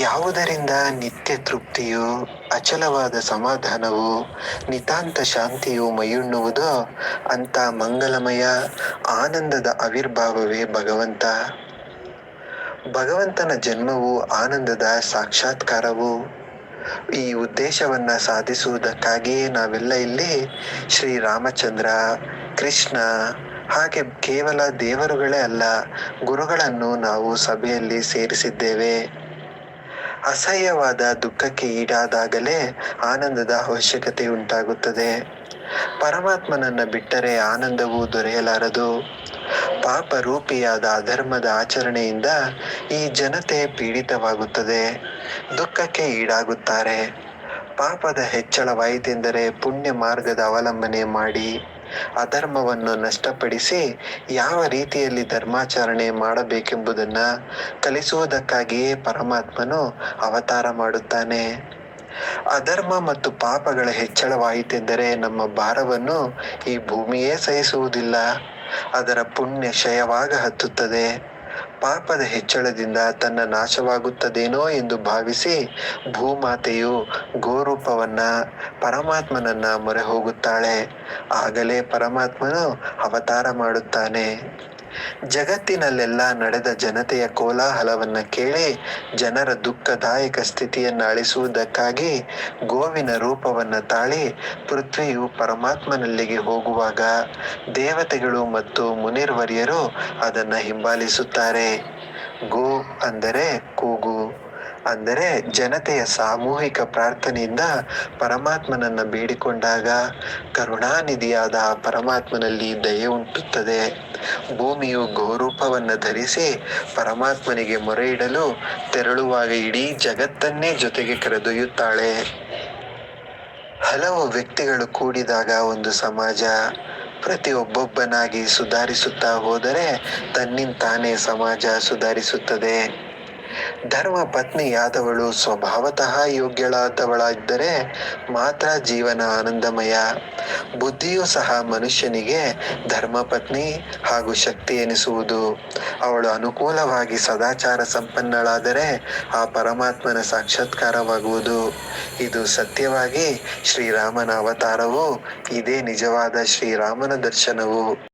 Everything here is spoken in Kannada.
ಯಾವುದರಿಂದ ನಿತ್ಯ ತೃಪ್ತಿಯು, ಅಚಲವಾದ ಸಮಾಧಾನವು, ನಿತಾಂತ ಶಾಂತಿಯು ಮೈಯುಣ್ಣುವುದೋ, ಅಂಥ ಮಂಗಲಮಯ, ಆನಂದದ ಆವಿರ್ಭಾವವೇ ಭಗವಂತ. ಭಗವಂತನ ಜನ್ಮವು ಆನಂದದ ಸಾಕ್ಷಾತ್ಕಾರವು? ಈ ಉದ್ದೇಶವನ್ನು ಸಾಧಿಸುವುದಕ್ಕಾಗಿಯೇ ನಾವೆಲ್ಲ ಇಲ್ಲಿ ಶ್ರೀರಾಮಚಂದ್ರ, ಕೃಷ್ಣ, ಹಾಗೆ ಕೇವಲ ದೇವರುಗಳೇ ಅಲ್ಲ, ಗುರುಗಳನ್ನು ನಾವು ಸಭೆಯಲ್ಲಿ ಸೇರಿಸಿದ್ದೇವೆ. ಅಸಹ್ಯವಾದ ದುಃಖಕ್ಕೆ ಈಡಾದಾಗಲೇ ಆನಂದದ ಅವಶ್ಯಕತೆ ಉಂಟಾಗುತ್ತದೆ. ಪರಮಾತ್ಮನನ್ನ ಬಿಟ್ಟರೆ ಆನಂದವು ದೊರೆಯಲಾರದು. ಪಾಪ ರೂಪಿಯಾದ ಅಧರ್ಮದ ಆಚರಣೆಯಿಂದ ಈ ಜನತೆ ಪೀಡಿತವಾಗುತ್ತದೆ. ದುಃಖಕ್ಕೆ ಈಡಾಗುತ್ತಾರೆ. ಪಾಪದ ಹೆಚ್ಚಳವಾಯಿತೆಂದರೆ ಪುಣ್ಯ ಮಾರ್ಗದ ಅವಲಂಬನೆ ಮಾಡಿ. ಅಧರ್ಮವನ್ನು ನಷ್ಟಪಡಿಸಿ ಯಾವ ರೀತಿಯಲ್ಲಿ ಧರ್ಮಾಚರಣೆ ಮಾಡಬೇಕೆಂಬುದನ್ನು ಕಲಿಸುವುದಕ್ಕಾಗಿಯೇ ಪರಮಾತ್ಮನು ಅವತಾರ ಮಾಡುತ್ತಾನೆ. ಅಧರ್ಮ ಮತ್ತು ಪಾಪಗಳ ಹೆಚ್ಚಳವಾಯಿತೆಂದರೆ ನಮ್ಮ ಭಾರವನ್ನು ಈ ಭೂಮಿಯೇ ಸಹಿಸುವುದಿಲ್ಲ. ಅದರ ಪುಣ್ಯ ಕ್ಷಯವಾಗ ಹತ್ತುತ್ತದೆ. ಪಾಪದ ಹೆಚ್ಚಳದಿಂದ ತನ್ನ ನಾಶವಾಗುತ್ತದೇನೋ ಎಂದು ಭಾವಿಸಿ ಭೂಮಾತೆಯು ಗೋರೂಪವನ್ನ ಪರಮಾತ್ಮನನ್ನ ಮೊರೆ ಹೋಗುತ್ತಾಳೆ. ಆಗಲೇ ಪರಮಾತ್ಮನು ಅವತಾರ ಮಾಡುತ್ತಾನೆ. ಜಗತ್ತಿನಲ್ಲೆಲ್ಲ ನಡೆದ ಜನತೆಯ ಕೋಲಾಹಲವನ್ನ ಕೇಳಿ ಜನರ ದುಃಖದಾಯಕ ಸ್ಥಿತಿಯನ್ನು ಅಳಿಸುವುದಕ್ಕಾಗಿ ಗೋವಿನ ರೂಪವನ್ನ ತಾಳಿ ಪೃಥ್ವಿಯು ಪರಮಾತ್ಮನಲ್ಲಿಗೆ ಹೋಗುವಾಗ ದೇವತೆಗಳು ಮತ್ತು ಮುನಿರ್ವರ್ಯರು ಅದನ್ನು ಹಿಂಬಾಲಿಸುತ್ತಾರೆ. ಗೋ ಅಂದರೆ ಕೂಗು, ಅಂದರೆ ಜನತೆಯ ಸಾಮೂಹಿಕ ಪ್ರಾರ್ಥನೆಯಿಂದ ಪರಮಾತ್ಮನನ್ನ ಬೇಡಿಕೊಂಡಾಗ ಕರುಣಾನಿಧಿಯಾದ ಪರಮಾತ್ಮನಲ್ಲಿ ದಯೆ ಉಂಟುತ್ತದೆ. ಭೂಮಿಯು ಗೌರೂಪವನ್ನು ಧರಿಸಿ ಪರಮಾತ್ಮನಿಗೆ ಮೊರೆ ಇಡಲು ತೆರಳುವಾಗ ಇಡೀ ಜಗತ್ತನ್ನೇ ಜೊತೆಗೆ ಕರೆದೊಯ್ಯುತ್ತಾಳೆ. ಹಲವು ವ್ಯಕ್ತಿಗಳು ಕೂಡಿದಾಗ ಒಂದು ಸಮಾಜ ಪ್ರತಿ ಒಬ್ಬೊಬ್ಬನಾಗಿ ಸುಧಾರಿಸುತ್ತಾ ಹೋದರೆ ತನ್ನಿಂತಾನೇ ಸಮಾಜ ಸುಧಾರಿಸುತ್ತದೆ. ಧರ್ಮ ಪತ್ನಿಯಾದವಳು ಸ್ವಭಾವತಃ ಯೋಗ್ಯಳಾದವಳಾಗಿದ್ದರೆ ಮಾತ್ರ ಜೀವನ ಆನಂದಮಯ. ಬುದ್ಧಿಯೂ ಸಹ ಮನುಷ್ಯನಿಗೆ ಧರ್ಮಪತ್ನಿ ಹಾಗೂ ಶಕ್ತಿ ಎನಿಸುವುದು. ಅವಳು ಅನುಕೂಲವಾಗಿ ಸದಾಚಾರ ಸಂಪನ್ನಳಾದರೆ ಆ ಪರಮಾತ್ಮನ ಸಾಕ್ಷಾತ್ಕಾರವಾಗುವುದು. ಇದು ಸತ್ಯವಾಗಿ ಶ್ರೀರಾಮನ ಅವತಾರವು, ಇದೇ ನಿಜವಾದ ಶ್ರೀರಾಮನ ದರ್ಶನವು.